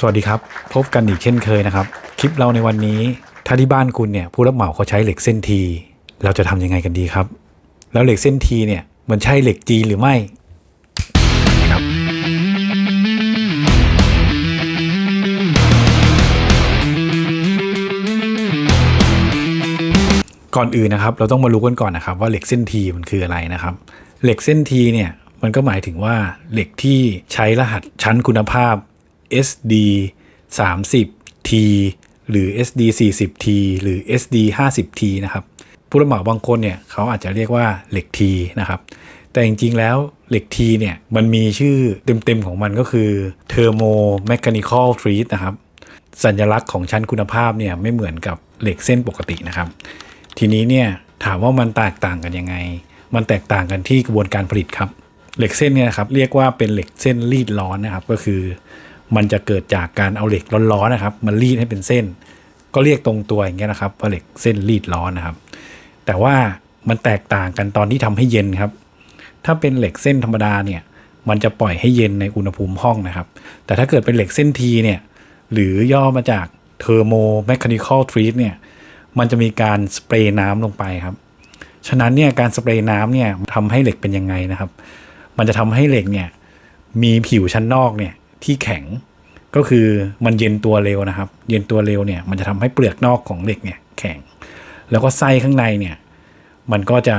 สวัสดีครับ พบกันอีกเช่นเคยนะครับ คลิปเราในวันนี้ ถ้าที่บ้านคุณเนี่ยผู้รับเหมาเขาใช้เหล็กเส้นทีเราจะทำยังไงกันดีครับ แล้วเหล็กเส้นทีเนี่ยมันใช่เหล็กจีนหรือไม่นะครับก่อนอื่นนะครับ เราต้องมารู้กันก่อนนะครับ ว่าเหล็กเส้นทีมันคืออะไรนะครับ เหล็กเส้นทีเนี่ยมันก็หมายถึงว่าเหล็กที่ใช้รหัสชั้นคุณภาพ SD 30T หรือ SD 40T หรือ SD 50T นะครับ ผู้รับเหมาบางคนเนี่ยเขาอาจจะเรียกว่าเหล็ก T นะครับ แต่จริงๆแล้วเหล็ก T เนี่ย มันมีชื่อเต็มๆของมันก็คือ Thermo Mechanical Treat นะครับ สัญลักษณ์ของชั้นคุณภาพเนี่ยไม่เหมือนกับเหล็กเส้นปกตินะครับ ทีนี้เนี่ยถามว่ามันแตกต่างกันยังไง มันแตกต่างกันที่กระบวนการผลิตครับ เหล็กเส้นเนี่ยครับเรียกว่าเป็นเหล็กเส้นรีดร้อนนะครับ ก็คือ มันจะเกิดจากการเอาเหล็กร้อนๆนะครับ มันรีดให้เป็นเส้น ก็เรียกตรงตัวอย่างเงี้ยนะครับว่าเหล็กเส้นรีดร้อนนะครับ แต่ว่ามันแตกต่างกันตอนที่ทำให้เย็นครับ ถ้าเป็นเหล็กเส้นธรรมดาเนี่ย มันจะปล่อยให้เย็นในอุณหภูมิห้องนะครับ แต่ถ้าเกิดเป็นเหล็กเส้นทีเนี่ยหรือย่อมาจาก Thermo Mechanical Treat เนี่ยมันจะมีการสเปรย์น้ำลงไปครับ ฉะนั้นเนี่ยการสเปรย์น้ำเนี่ยทำให้เหล็กเป็นยังไงนะครับ มันจะทำให้เหล็กเนี่ยมีผิวชั้นนอกเนี่ย ที่แข็ง ก็คือมันเย็นตัวเร็วนะครับ เย็นตัวเร็วเนี่ยมันจะทำให้เปลือกนอกของเหล็กเนี่ยแข็ง แล้วก็ไส้ข้างในเนี่ยมันก็จะ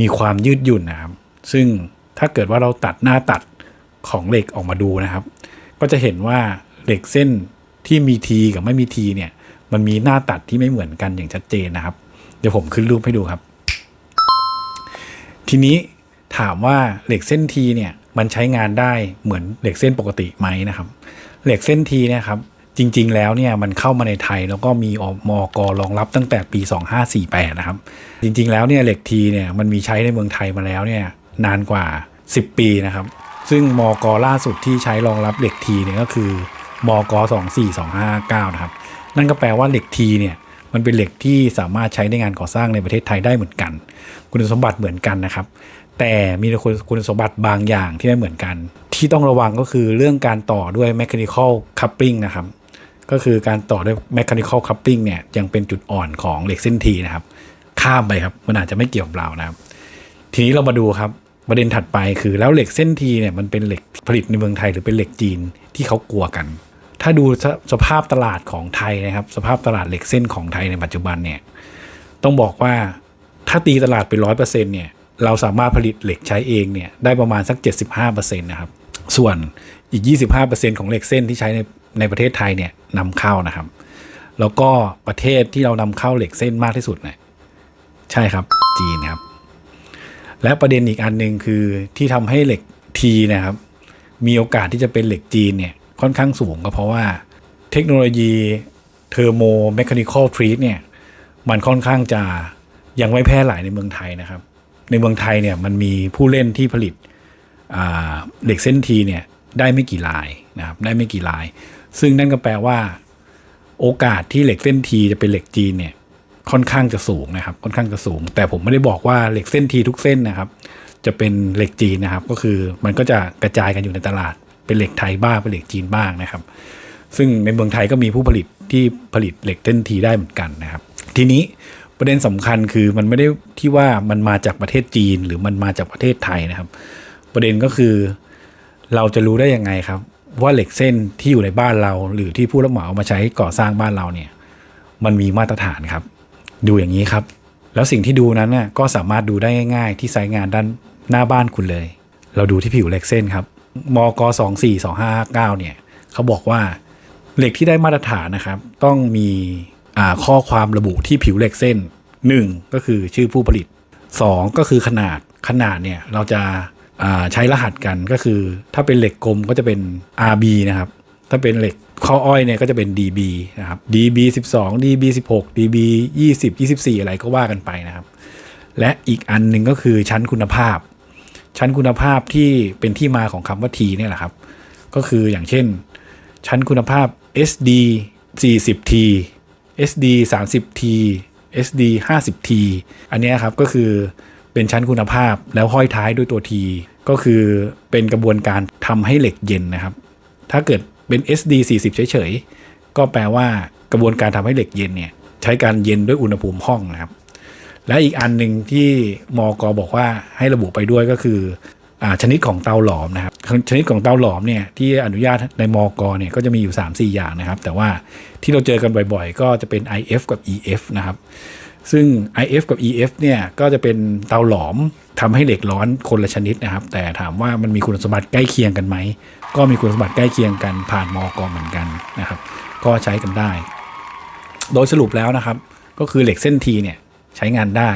มีความยืดหยุ่นนะครับ ซึ่งถ้าเกิดว่าเราตัดหน้าตัดของเหล็กออกมาดูนะครับ ก็จะเห็นว่าเหล็กเส้นที่มีทีกับไม่มีทีเนี่ยมันมีหน้าตัดที่ไม่เหมือนกันอย่างชัดเจนนะครับ เดี๋ยวผมขึ้นรูปให้ดูครับ ทีนี้ถามว่าเหล็กเส้นทีเนี่ย มันใช้งานได้เหมือนเหล็กเส้นปกติไหมนะครับ เหล็กเส้นทีนี่ยครับ จริง ๆ แล้วเนี่ยมันเข้ามาในไทยแล้วก็มีอมกรองรับตั้งแต่ปี 2548 นะครับ จริง ๆ แล้วเนี่ยเหล็กทีเนี่ยมันมีใช้ในเมืองไทยมาแล้วเนี่ยนานกว่า 10 ปีนะครับ ซึ่งมกล่าสุดที่ใช้รองรับเหล็กทีเนี่ยก็คือมกอ24259 นะครับ นั่นก็แปลว่าเหล็กทีเนี่ย มันเป็นเหล็กที่สามารถใช้ในงานก่อสร้างในประเทศไทยได้เหมือนกัน คุณสมบัติเหมือนกันนะครับ แต่มีคุณสมบัติบางอย่างที่ไม่เหมือนกัน ที่ต้องระวังก็คือเรื่องการต่อด้วย mechanical coupling นะครับ ก็คือการต่อด้วย mechanical coupling เนี่ยยังเป็นจุดอ่อนของเหล็กเส้นทีนะครับ ข้ามไปครับมันอาจจะไม่เกี่ยวกับเรานะครับ ทีนี้เรามาดูครับประเด็นถัดไปคือแล้วเหล็กเส้นทีเนี่ยมันเป็นเหล็กผลิตในเมืองไทยหรือเป็นเหล็กจีนที่เขากลัวกัน ถ้าดูสภาพตลาดของไทยนะครับ สภาพตลาดเหล็กเส้นของไทยในปัจจุบันเนี่ยต้องบอกว่าถ้าตีตลาดเป็นร้อยเปอร์เซ็นต์เนี่ยเราสามารถผลิตเหล็กใช้เองเนี่ยได้ประมาณสัก 75%นะครับส่วนอีก 25%ของเหล็กเส้นที่ใช้ในในประเทศไทยเนี่ยนำเข้านะครับ แล้วก็ประเทศที่เรานำเข้าเหล็กเส้นมากที่สุดเนี่ยใช่ครับจีนครับ และประเด็นอีกอันหนึ่งคือที่ทำให้เหล็กทีนะครับ มีโอกาสที่จะเป็นเหล็กจีนเนี่ย ค่อนข้างสูงก็เพราะว่าเทคโนโลยีเทอร์โมแมคานิคอลทรีตเนี่ย มันค่อนข้างจะยังไม่แพร่หลายในเมืองไทยนะครับ ในเมืองไทยเนี่ยมันมีผู้เล่นที่ผลิตเหล็กเส้นทีเนี่ยได้ไม่กี่ลายนะครับได้ไม่กี่ลาย ซึ่งนั่นก็แปลว่า โอกาสที่เหล็กเส้นทีจะเป็นเหล็กจีนเนี่ยค่อนข้างจะสูงนะครับ ค่อนข้างจะสูง แต่ผมไม่ได้บอกว่าเหล็กเส้นทีทุกเส้นนะครับ จะเป็นเหล็กจีนนะครับ ก็คือมันก็จะกระจายกันอยู่ในตลาด เป็นเหล็กไทยบ้างเป็นเหล็กจีนบ้างนะครับ ซึ่งในเมืองไทยก็มีผู้ผลิตที่ผลิตเหล็กเส้นทีได้เหมือนกันนะครับ ทีนี้ประเด็นสำคัญคือมันไม่ได้ที่ว่ามันมาจากประเทศจีนหรือมันมาจากประเทศไทยนะครับ ประเด็นก็คือเราจะรู้ได้ยังไงครับ ว่าเหล็กเส้นที่อยู่ในบ้านเรา หรือที่ผู้รับเหมาเอามาใช้ก่อสร้างบ้านเราเนี่ย มันมีมาตรฐานครับ ดูอย่างนี้ครับ แล้วสิ่งที่ดูนั้นน่ยก็สามารถดูได้ง่าย ๆ ที่ไซต์งานด้านหน้าบ้านคุณเลย เราดูที่ผิวเหล็กเส้นครับ มกสองสี่สองห้าเก้าเนี่ยเขาบอกว่าเหล็กที่ได้มาตรฐานนะครับ ต้องมีข้อความระบุที่ผิวเหล็กเส้น 1 ก็คือชื่อผู้ผลิต 2 ก็คือขนาดขนาดเนี่ยเราจะใช้รหัสกันก็คือ ถ้าเป็นเหล็กกลมก็จะเป็น RB นะครับ ถ้าเป็นเหล็กข้ออ้อยเนี่ยก็จะเป็น DB นะครับ DB 12 DB 16 DB 20 24 อะไรก็ว่ากันไปนะครับ และอีกอันหนึ่งก็คือชั้นคุณภาพ ชั้นคุณภาพที่เป็นที่มาของคำว่า T เนี่ยแหละครับ ก็คืออย่างเช่น ชั้นคุณภาพ SD 40T SD 30T SD 50T อันนี้ครับก็คือเป็นชั้นคุณภาพแล้วห้อยท้ายด้วยตัว T ก็คือเป็นกระบวนการทำให้เหล็กเย็นนะครับ ถ้าเกิดเป็น SD 40 เฉยๆ ก็แปลว่ากระบวนการทำให้เหล็กเย็นเนี่ยใช้การเย็นด้วยอุณหภูมิห้องนะครับ และอีกอันหนึ่งที่มอกบอกว่าให้ระบุไปด้วยก็คืออชนิดของเตาหลอมนะครับ ชนิดของเตาหลอมเนี่ยที่อนุญาตในมอกเนี่ยก็จะมีอยู่ 3-4 อย่างนะครับ แต่ว่าที่เราเจอกันบ่อยๆ ก็จะเป็น IF กับ EF นะครับ ซึ่ง IF กับ EF เนี่ยก็จะเป็นเตาหลอมทำให้เหล็กร้อนคนละชนิดนะครับ แต่ถามว่ามันมีคุณสมบัติใกล้เคียงกันไหม ก็มีคุณสมบัติใกล้เคียงกันผ่านมอกเหมือนกันนะครับ ก็ใช้กันได้ โดยสรุปแล้วนะครับ ก็คือเหล็กเส้นทีเนี่ย ใช้งานได้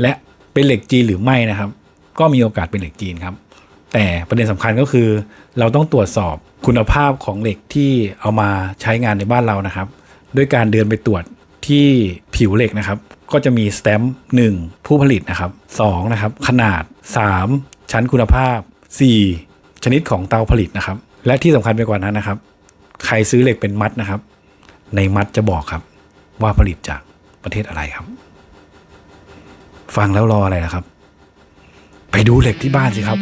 และเป็นเหล็กจีนหรือไม่นะครับ ก็มีโอกาสเป็นเหล็กจีนครับ แต่ประเด็นสำคัญก็คือ เราต้องตรวจสอบคุณภาพของเหล็กที่เอามาใช้งานในบ้านเรานะครับ ด้วยการเดินไปตรวจที่ผิวเหล็กนะครับ ก็จะมีสแตมป์หนึ่งผู้ผลิตนะครับสองนะครับขนาด 3 ชั้นคุณภาพ 4 ชนิดของเตาผลิตนะครับ และที่สำคัญไปกว่านั้นนะครับ ใครซื้อเหล็กเป็นมัดนะครับ ในมัดจะบอกครับว่าผลิตจากประเทศอะไรครับ ฟังแล้วรออะไรนะครับ ไปดูเหล็กที่บ้านสิครับ